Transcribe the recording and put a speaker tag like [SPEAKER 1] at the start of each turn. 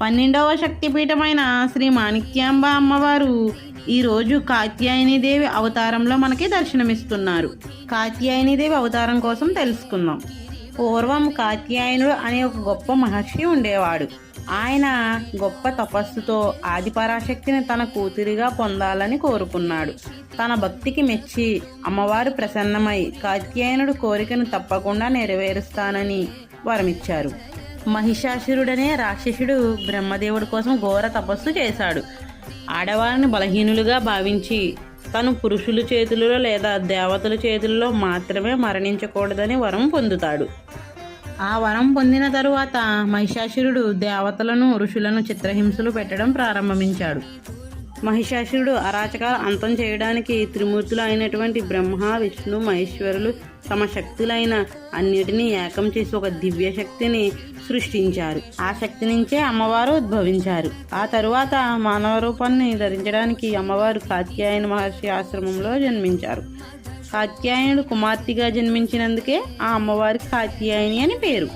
[SPEAKER 1] పన్నెండవ శక్తిపీఠమైన శ్రీ మాణిక్యాంబ అమ్మవారు ఈరోజు కాత్యాయనిదేవి అవతారంలో మనకి దర్శనమిస్తున్నారు. కాత్యాయనిదేవి అవతారం కోసం తెలుసుకుందాం. పూర్వం కాత్యాయనుడు అనే ఒక గొప్ప మహర్షి ఉండేవాడు. ఆయన గొప్ప తపస్సుతో ఆదిపరాశక్తిని తన కూతురిగా పొందాలని కోరుకున్నాడు. తన భక్తికి మెచ్చి అమ్మవారు ప్రసన్నమై కాత్యాయనుడు కోరికను తప్పకుండా నెరవేరుస్తానని వరమిచ్చారు. మహిషాసురుడనే రాక్షసుడు బ్రహ్మదేవుడి కోసం ఘోర తపస్సు చేశాడు. ఆడవారిని బలహీనులుగా భావించి తను పురుషుల చేతులలో లేదా దేవతల చేతుల్లో మాత్రమే మరణించకూడదని వరం పొందుతాడు. ఆ వరం పొందిన తరువాత మహిషాసురుడు దేవతలను ఋషులను చిత్రహింసలు పెట్టడం ప్రారంభించాడు. మహిషాసురుడు అరాచకాలు అంతం చేయడానికి త్రిమూర్తులు అయినటువంటి బ్రహ్మ విష్ణు మహేశ్వరులు తమ శక్తులైన అన్నిటినీ ఏకం చేసి ఒక దివ్య శక్తిని సృష్టించారు. ఆ శక్తి నుంచే అమ్మవారు ఉద్భవించారు. ఆ తరువాత మానవ రూపాన్ని ధరించడానికి అమ్మవారు కాత్యాయన మహర్షి ఆశ్రమంలో జన్మించారు. కాత్యాయనుడు కుమార్తెగా జన్మించినందుకే ఆ అమ్మవారికి కాత్యాయని అని పేరు.